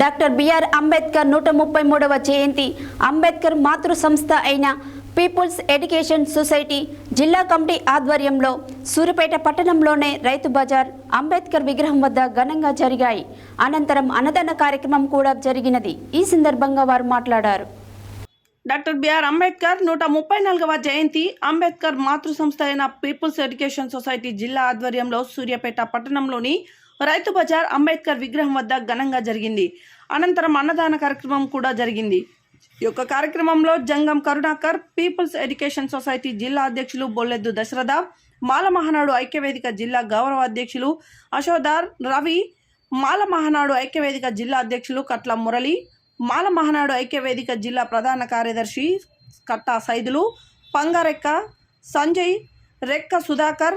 Doctor BR Ambedkar నూట ముప్పై మూడవ జయంతి. అంబేద్కర్ మాతృ సంస్థ అయిన పీపుల్స్ ఎడ్యుకేషన్ సొసైటీ జిల్లా కమిటీ ఆధ్వర్యంలో సూర్యపేట పట్టణంలోనే రైతు బజార్ అంబేద్కర్ విగ్రహం వద్ద ఘనంగా జరిగాయి. అనంతరం అన్నదాన కార్యక్రమం కూడా జరిగినది. ఈ సందర్భంగా వారు మాట్లాడారు. డాక్టర్ బిఆర్ అంబేద్కర్ నూట ముప్పై నాలుగవ జయంతి అంబేద్కర్ మాతృ సంస్థ అయిన పీపుల్స్ ఎడ్యుకేషన్ సొసైటీ జిల్లా ఆధ్వర్యంలో సూర్యాపేట పట్టణంలోని రైతు బజార్ అంబేద్కర్ విగ్రహం వద్ద ఘనంగా జరిగింది. అనంతరం అన్నదాన కార్యక్రమం కూడా జరిగింది. ఈ యొక్క కార్యక్రమంలో Jangam Karunakar people's education society జిల్లా అధ్యక్షులు బొల్లెద్దు దశరథ మాల మహానాడు ఐక్యవేదిక జిల్లా గౌరవ అధ్యక్షులు అశోదార్ రవి మాల మహానాడు ఐక్యవేదిక జిల్లా అధ్యక్షులు కట్ల మురళి మాల మహానాడు ఐక్యవేదిక జిల్లా ప్రధాన కార్యదర్శి కట్టా సైదులు పంగారెక్క సంజయ్ రెక్క సుధాకర్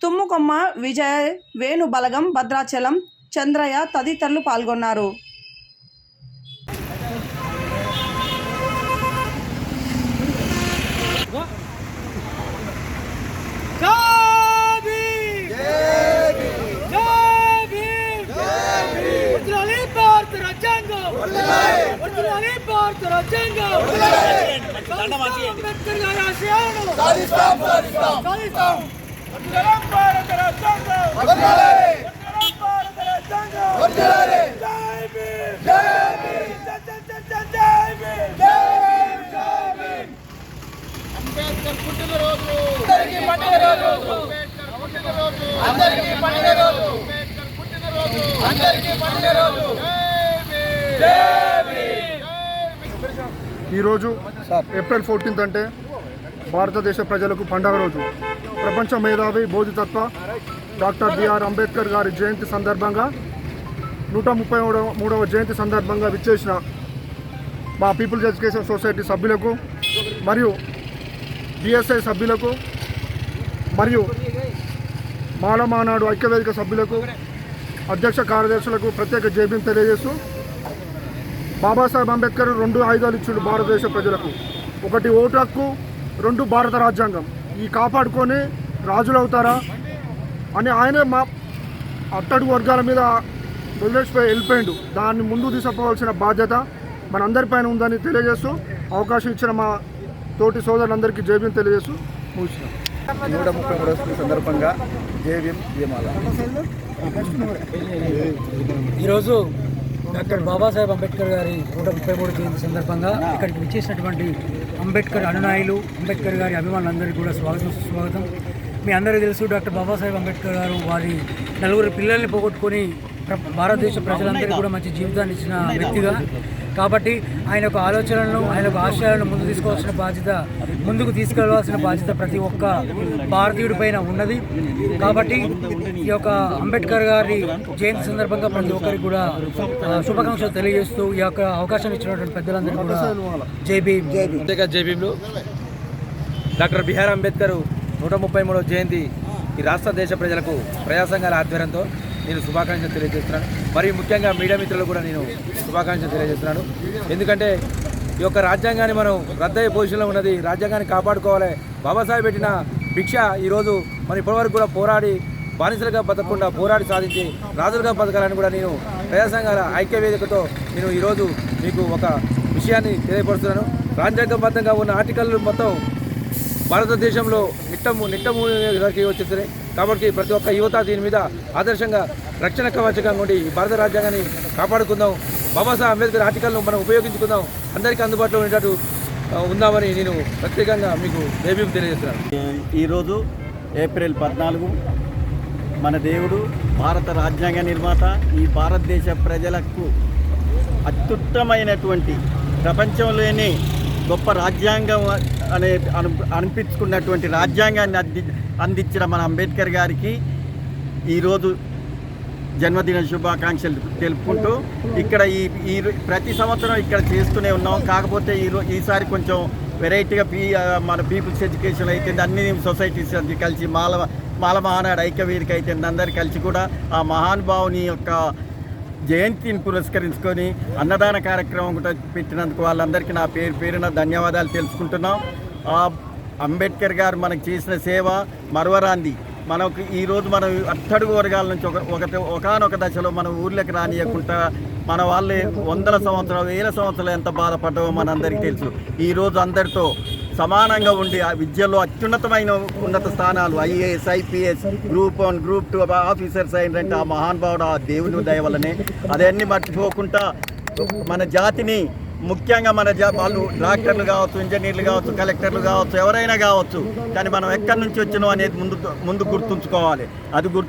తుమ్ముకొమ్మ విజయ్ వేణు బలగం భద్రాచలం చంద్రయ్య తదితరులు పాల్గొన్నారు. రాజ్యాంగం సాధిస్తాం అంబేద్కర్ పుట్టినరోజు అందరికీ అందరికీ పుట్టినరోజు అందరికీ ఈరోజు ఏప్రిల్ ఫోర్టీన్త్ అంటే భారతదేశ ప్రజలకు పండగ రోజు. ప్రపంచ మేధావి బోధితత్వ డాక్టర్ బిఆర్ అంబేద్కర్ గారి జయంతి సందర్భంగా నూట ముప్పై మూడవ మూడవ జయంతి సందర్భంగా విచ్చేసిన మా పీపుల్స్ ఎడ్యుకేషన్ సొసైటీ సభ్యులకు మరియు బిఎస్ఐ సభ్యులకు మరియు మాలమానాడు ఐక్యవేదిక సభ్యులకు అధ్యక్ష కార్యదర్శులకు ప్రత్యేక జైబీం తెలియజేస్తూ బాబాసాహెబ్ అంబేద్కర్ రెండు ఆయుధాలు ఇచ్చిండు భారతదేశ ప్రజలకు. ఒకటి ఓటు హక్కు రెండు భారత రాజ్యాంగం. ఈ కాపాడుకొని రాజులు అవుతారా అని ఆయనే మా అట్టడుగు వర్గాల మీద వదిలేసిపోయి వెళ్ళిపోయిండు. దాన్ని ముందు తీసుకుపోవాల్సిన బాధ్యత మనందరిపైన ఉందని తెలియజేస్తూ అవకాశం ఇచ్చిన మా తోటి సోదరులందరికీ జైబీం తెలియజేస్తూ ముగిస్తున్నాం. నూట ముప్పై మూడవ సందర్భంగా జయమాల ఈరోజు డాక్టర్ బాబాసాహెబ్ అంబేద్కర్ గారి నూట ముప్పై మూడు జయంతి సందర్భంగా ఇక్కడికి విచ్చేసినటువంటి అంబేద్కర్ అనునాయులు అంబేద్కర్ గారి అభిమానులందరికీ కూడా స్వాగతం సుస్వాగతం. మీ అందరికీ తెలుసు డాక్టర్ బాబాసాహెబ్ అంబేద్కర్ గారు వారి నలుగురు పిల్లల్ని పోగొట్టుకొని భారతదేశ ప్రజలందరికీ కూడా మంచి జీవితాన్ని ఇచ్చిన వ్యక్తిగా కాబట్టి ఆయన యొక్క ఆలోచనలను ఆయన యొక్క ఆశయాలను ముందు తీసుకోవాల్సిన బాధ్యత ముందుకు తీసుకెళ్ళాల్సిన బాధ్యత ప్రతి ఒక్క భారతీయుడి పైన ఉన్నది. కాబట్టి ఈ యొక్క అంబేద్కర్ గారి జయంతి సందర్భంగా ప్రతి ఒక్కరికి కూడా శుభాకాంక్షలు తెలియజేస్తూ ఈ యొక్క అవకాశం ఇచ్చినటువంటి పెద్దలందరికీ కూడా జై భీమ్. డాక్టర్ బిఆర్ అంబేద్కర్ నూట ముప్పై మూడవ జయంతి ఈ రాష్ట్ర దేశ ప్రజలకు ప్రయాసంగా ఆధ్వర్యంతో నేను శుభాకాంక్షలు తెలియజేస్తున్నాను. మరియు ముఖ్యంగా మీడియా మిత్రులకు కూడా నేను శుభాకాంక్షలు తెలియజేస్తున్నాను. ఎందుకంటే ఈ యొక్క రాజ్యాంగాన్ని మనం రద్దయ్యే పొజిషన్లో ఉన్నది రాజ్యాంగాన్ని కాపాడుకోవాలి. బాబాసాహెబ్ పెట్టిన భిక్ష ఈరోజు మనం ఇప్పటివరకు కూడా పోరాడి బానిసలుగా బతకకుండా పోరాడి సాధించి రాజులుగా బతకాలని కూడా నేను ప్రజాసంఘాల ఐక్య వేదికతో నేను ఈరోజు మీకు ఒక విషయాన్ని తెలియపరుస్తున్నాను. రాజ్యాంగబద్ధంగా ఉన్న ఆర్టికల్ మొత్తం భారతదేశంలో నిట్టము నిట్టము దగ్గరికి కాబట్టి ప్రతి ఒక్క యువత దీని మీద ఆదర్శంగా రక్షణ కవచంగా ఉండి ఈ భారత రాజ్యాంగాన్ని కాపాడుకుందాం. బాబాసాహెబ్ అంబేద్కర్ ఆర్టికల్ను మనం ఉపయోగించుకుందాం. అందరికీ అందుబాటులో ఉండేటట్టు ఉందామని నేను ప్రత్యేకంగా మీకు దేవీం తెలియజేస్తున్నాను. ఈరోజు ఏప్రిల్ పద్నాలుగు మన దేవుడు భారత రాజ్యాంగ నిర్మాత ఈ భారతదేశ ప్రజలకు అత్యుత్తమైనటువంటి ప్రపంచంలోనే గొప్ప రాజ్యాంగం అనే అను అనిపించుకున్నటువంటి రాజ్యాంగాన్ని అంది అందించిన మన అంబేద్కర్ గారికి ఈరోజు జన్మదిన శుభాకాంక్షలు తెలుపుకుంటూ ఇక్కడ ఈ ఈ ప్రతి సంవత్సరం ఇక్కడ చేస్తూనే ఉన్నాం. కాకపోతే ఈ రో- ఈసారి కొంచెం వెరైటీగా పీ మన పీపుల్స్ ఎడ్యుకేషన్ అయితే అన్ని సొసైటీస్ అన్ని కలిసి మాల మాల మహానాడు ఐక్యవేదిక అయితే అందరు కలిసి కూడా ఆ మహానుభావుని యొక్క జయంతిని పురస్కరించుకొని అన్నదాన కార్యక్రమం కూడా పెట్టినందుకు వాళ్ళందరికీ నా పేరు పేరున ధన్యవాదాలు తెలుసుకుంటున్నాం. ఆ అంబేద్కర్ గారు మనకు చేసిన సేవ మరవరాంది. మనకు ఈరోజు మనం అట్టడుగు వర్గాల నుంచి ఒక ఒకటి ఒకనొక దశలో మన ఊర్లోకి రానియకుండా మన వాళ్ళే వందల సంవత్సరాలు వేల సంవత్సరాలు ఎంత బాధపడ్డామో మనందరికీ తెలుసు. ఈరోజు అందరితో సమానంగా ఉండి ఆ విద్యలో అత్యున్నతమైన ఉన్నత స్థానాలు IAS IPS group one group two officers అయినంటే ఆ మహానుభావుడు ఆ దేవుని దయ వల్లనే అదన్నీ మర్చిపోకుండా మన జాతిని ముఖ్యంగా మన జా వాళ్ళు డాక్టర్లు కావచ్చు ఇంజనీర్లు కావచ్చు కలెక్టర్లు కావచ్చు ఎవరైనా కావచ్చు కానీ మనం ఎక్కడి నుంచి వచ్చినాం అనేది ముందు ముందు గుర్తుంచుకోవాలి. అది గుర్తు